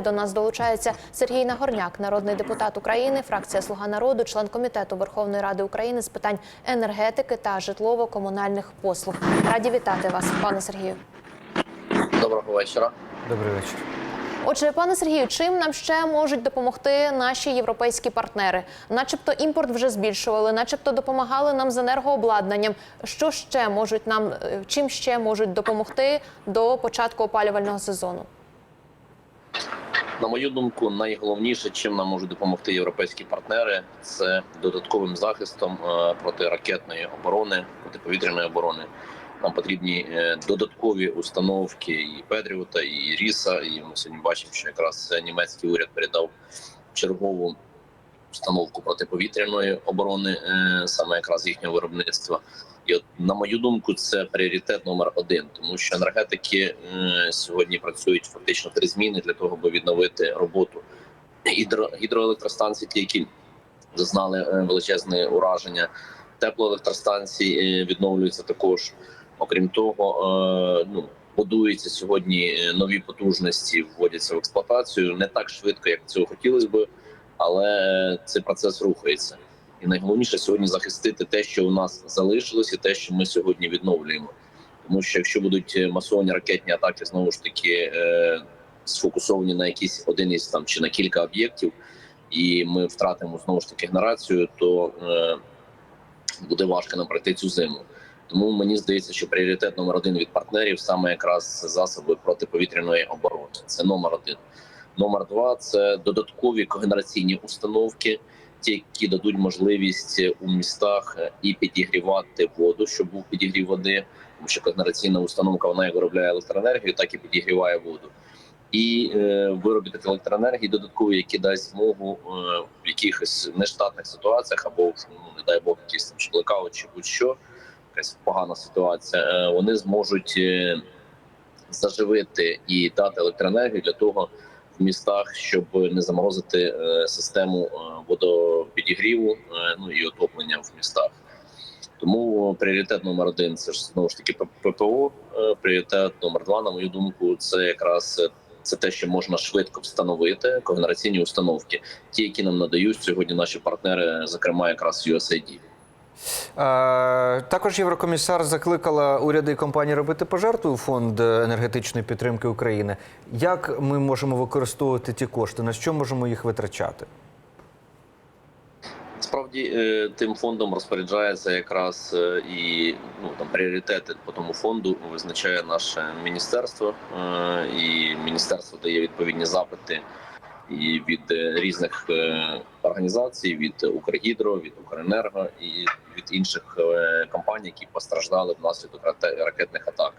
До нас долучається Сергій Нагорняк, народний депутат України, фракція Слуга народу, член комітету Верховної Ради України з питань енергетики та житлово-комунальних послуг. Раді вітати вас, пане Сергію. Доброго вечора. Добрий вечір. Отже, пане Сергію, чим нам ще можуть допомогти наші європейські партнери? Начебто імпорт вже збільшували, начебто допомагали нам з енергообладнанням. Що ще можуть нам е, чим ще можуть допомогти до початку опалювального сезону? На мою думку, найголовніше, чим нам можуть допомогти європейські партнери, це додатковим захистом е, протиракетної оборони, протиповітряної оборони. Нам потрібні е, додаткові установки і Петріота, і Ріса. І ми сьогодні бачимо, що якраз німецький уряд передав чергову установку протиповітряної оборони, е, саме якраз їхнього виробництва. І от на мою думку, це пріоритет номер один, тому що енергетики е, сьогодні працюють фактично три зміни для того, аби відновити роботу гідро, гідроелектростанцій, ті, які зазнали е, величезне ураження. Теплоелектростанції е, відновлюються також. Окрім того, ну будуються сьогодні нові потужності, вводяться в експлуатацію не так швидко, як цього хотілося би, але цей процес рухається. І найголовніше сьогодні захистити те, що у нас залишилось, і те, що ми сьогодні відновлюємо. Тому що якщо будуть масовані ракетні атаки, знову ж таки е, сфокусовані на якийсь один із там чи на кілька об'єктів, і ми втратимо знову ж таки генерацію, то е, буде важко нам пройти цю зиму. Тому мені здається, що пріоритет номер один від партнерів саме якраз засоби протиповітряної оборони. Це номер один. Номер два це додаткові когенераційні установки, які дадуть можливість у містах і підігрівати воду, щоб був підігрів води, тому що когенераційна установка вона як виробляє електроенергію, так і підігріває воду. І е, виробити електроенергії додаткові, які дасть змогу е, в якихось нештатних ситуаціях або ну, не дай Бог, якісь там чи чи будь-що якась погана ситуація. е, Вони зможуть е, заживити і дати електроенергію для того в містах, щоб не заморозити е, систему е, водопідігріву, е, ну і отоплення в містах. Тому пріоритет номер один це ж знову ж таки ППО. Пріоритет номер два, на мою думку, це якраз це те, що можна швидко встановити когенераційні установки, ті, які нам надають сьогодні наші партнери, зокрема якраз USAID. Також Єврокомісар закликала уряди і компанії робити пожертви у фонд енергетичної підтримки України. Як ми можемо використовувати ті кошти? На що можемо їх витрачати? Справді е, тим фондом розпоряджається якраз е, і ну там пріоритети по тому фонду визначає наше міністерство, е, і міністерство дає відповідні запити і від е, різних е, організацій, від Укргідро, від Укренерго і від інших е, компаній, які постраждали внаслідок ракетних атак.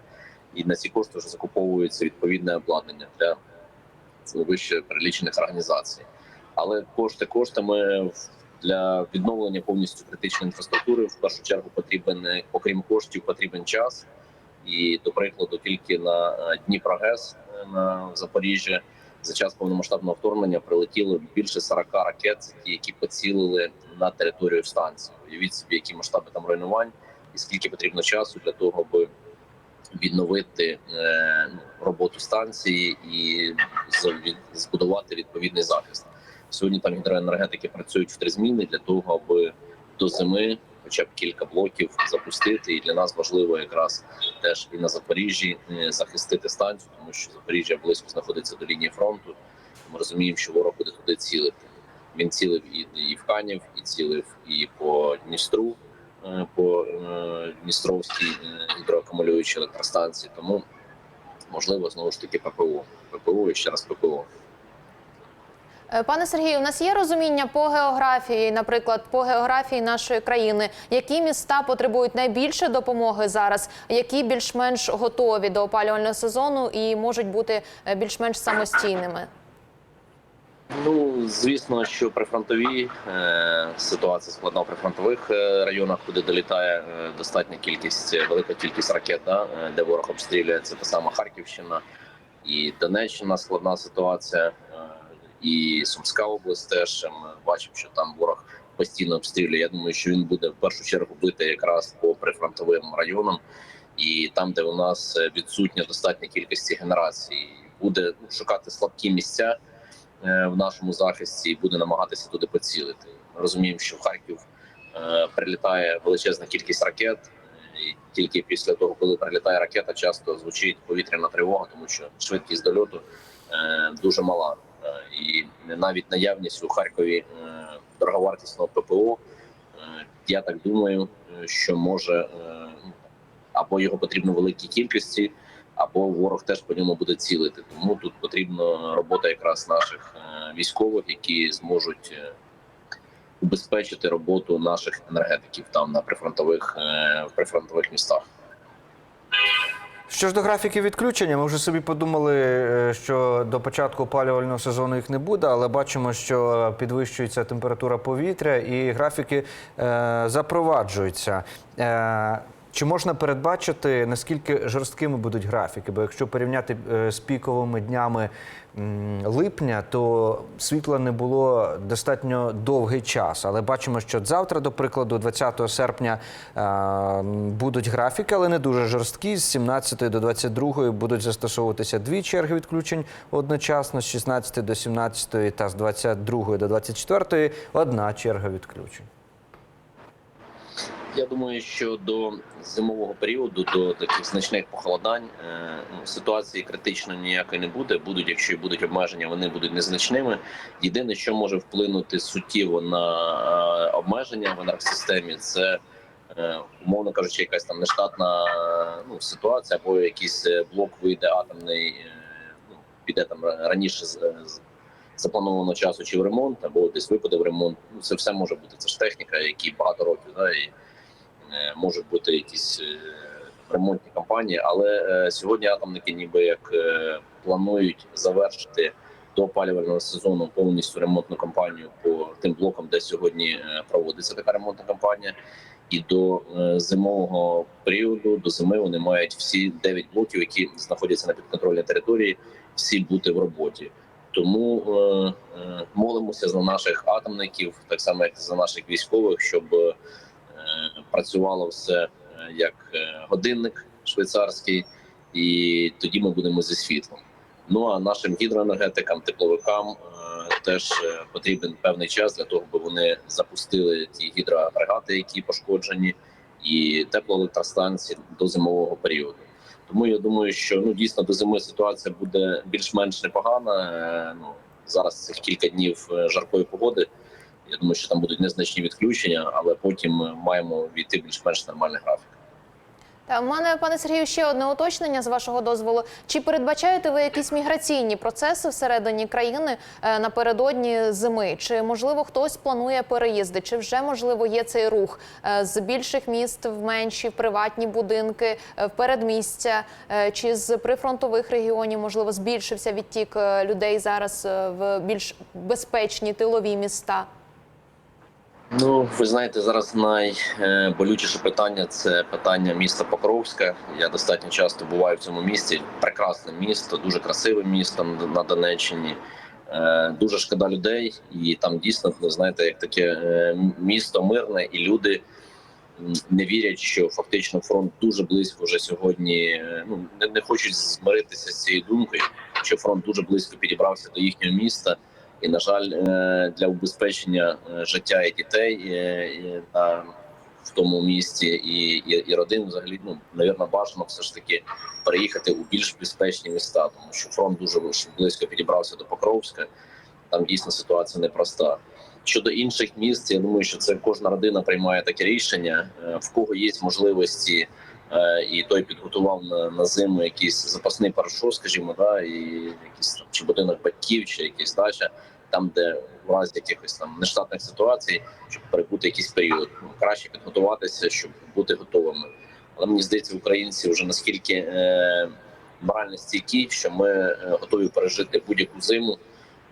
І на ці кошти вже закуповується відповідне обладнання для вище перелічених організацій. Але кошти коштами для відновлення повністю критичної інфраструктури в першу чергу потрібен, окрім коштів, потрібен час. І до прикладу, тільки на Дніпрогес на Запоріжжя за час повномасштабного вторгнення прилетіло більше 40 ракет, які поцілили на територію станції. Уявіть собі, які масштаби там руйнувань, і скільки потрібно часу для того, аби відновити е, ну, роботу станції і збудувати відповідний захист. Сьогодні там гідроенергетики працюють в три зміни для того, аби до зими хоча б кілька блоків запустити. І для нас важливо якраз теж і на Запоріжжі е, захистити станцію, тому що Запоріжжя близько знаходиться до лінії фронту. Ми розуміємо, що ворог буде туди цілити. Він цілив і, в Канів, і цілив і по Дністру, е, по е, Дністровській гідроакумулюючій електростанції. Тому можливо знову ж таки ППО. ППО і ще раз ППО. Е, Пане Сергію, у нас є розуміння по географії, наприклад, по географії нашої країни, які міста потребують найбільше допомоги зараз, які більш-менш готові до опалювального сезону і можуть бути е, більш-менш самостійними. Ну звісно, що прифронтові е, ситуація складна в прифронтових е, районах, куди долітає достатня кількість, велика кількість ракет, да, де ворог обстрілює. Це та сама Харківщина і Донеччина складна ситуація, і Сумська область теж ми бачимо, що там ворог постійно обстрілює. Я думаю, що він буде в першу чергу бити якраз по прифронтовим районам, і там, де у нас е, відсутня достатня кількість генерацій. буде ну, шукати слабкі місця е, в нашому захисті і буде намагатися туди поцілити. Розуміємо, що в Харків е, прилітає величезна кількість ракет. І тільки після того, коли прилітає ракета, часто звучить повітряна тривога, тому що швидкість дольоту е, дуже мала. Е, і навіть наявність у Харкові е, дороговартісного ППО, е, я так думаю, що може ну, або його потрібно в великій кількості, або ворог теж по ньому буде цілити. Тому тут потрібна робота якраз наших військових, які зможуть убезпечити роботу наших енергетиків там на прифронтових прифронтових містах. Що ж до графіків відключення, ми вже собі подумали, е, що до початку опалювального сезону їх не буде, але бачимо, що підвищується температура повітря і графіки е, запроваджуються. Е, чи можна передбачити, наскільки жорсткими будуть графіки? Бо якщо порівняти е, з піковими днями липня, то світла не було достатньо довгий час. Але бачимо, що завтра, до прикладу, 20 серпня е, будуть графіки, але не дуже жорсткі. З 17 до 22 будуть застосовуватися дві черги відключень одночасно, з 16 до 17 та з 22 до 24 одна черга відключень. Я думаю, що до зимового періоду, до таких значних похолодань, е, ну, ситуації критично ніякої не буде. Будуть, якщо і будуть обмеження, вони будуть незначними. Єдине, що може вплинути суттєво на е, обмеження в енергосистемі, це е, умовно кажучи, якась там нештатна ну, ситуація, або якийсь блок вийде атомний, ну, піде там раніше з. з запланованого часу чи в ремонт, або десь випаде в ремонт. Ну, це все може бути. Це ж техніка, які багато років, да, і можуть бути якісь е, ремонтні кампанії. Але е, сьогодні атомники, ніби як е, планують завершити до опалювального сезону повністю ремонтну кампанію по тим блокам, де сьогодні проводиться така ремонтна кампанія. І до зимового періоду, до зими, вони мають всі 9 блоків, які знаходяться на підконтрольній території, всі бути в роботі. Тому е, е, молимося за наших атомників, так само як за наших військових, щоб працювало все е, як е, годинник швейцарський, і тоді ми будемо зі світлом. Ну а нашим гідроенергетикам, тепловикам е, теж потрібен певний час для того, аби вони запустили ті гідроагрегати, які пошкоджені, і теплоелектростанції до зимового періоду. Тому я думаю, що ну дійсно до зими ситуація буде більш-менш непогана. Ну зараз цих кілька днів жаркої погоди. Я думаю, що там будуть незначні відключення, але потім ми маємо війти більш-менш нормальний графік. Та в мене, пане Сергію, ще одне уточнення з вашого дозволу. Чи передбачаєте ви якісь міграційні процеси всередині країни е, напередодні зими? Чи можливо хтось планує переїзди? Чи вже можливо є цей рух е, з більших міст в менші в приватні будинки, е, в передмістя? Чи з прифронтових регіонів можливо збільшився відтік людей зараз в більш безпечні тилові міста? Ну, ви знаєте, зараз найболючіше питання це питання міста Покровська. Я достатньо часто буваю в цьому місті. Прекрасне місто, дуже красиве місто на Донеччині. Е, Дуже шкода людей, і там дійсно знаєте, як таке е, місто мирне, і люди не вірять, що фактично фронт дуже близько вже сьогодні. е, Ну не, не хочуть змиритися з цією думкою, що фронт дуже близько підібрався до їхнього міста. І на жаль, е, для убезпечення е, життя і дітей е, на в тому місті і, і, і родин, взагалі, ну навірно, бажано все ж таки переїхати у більш безпечні міста, тому що фронт дуже близько підібрався до Покровська. Там дійсно ситуація непроста. Щодо інших міст, я думаю, що це кожна родина приймає таке рішення, в кого є можливості. Е, І той підготував на, на зиму якийсь запасний парашут, скажімо, да, і якийсь там чи будинок батьків, чи якийсь дача, там, де в разі якихось там нештатних ситуацій, щоб перебути якийсь період, ну, краще підготуватися, щоб бути готовими. Але мені здається, українці вже наскільки е, морально стійкі, що ми е, готові пережити будь-яку зиму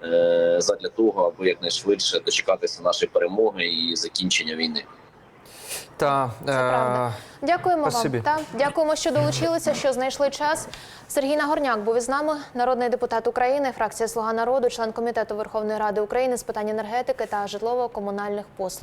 е, задля того, аби якнайшвидше дочекатися нашої перемоги і закінчення війни. Та правда. е, Дякуємо Спасибі. вам. Та дякуємо, що долучилися, що знайшли час. Сергій Нагорняк був із нами, народний депутат України, фракція Слуга народу, член комітету Верховної Ради України з питань енергетики та житлово-комунальних послуг.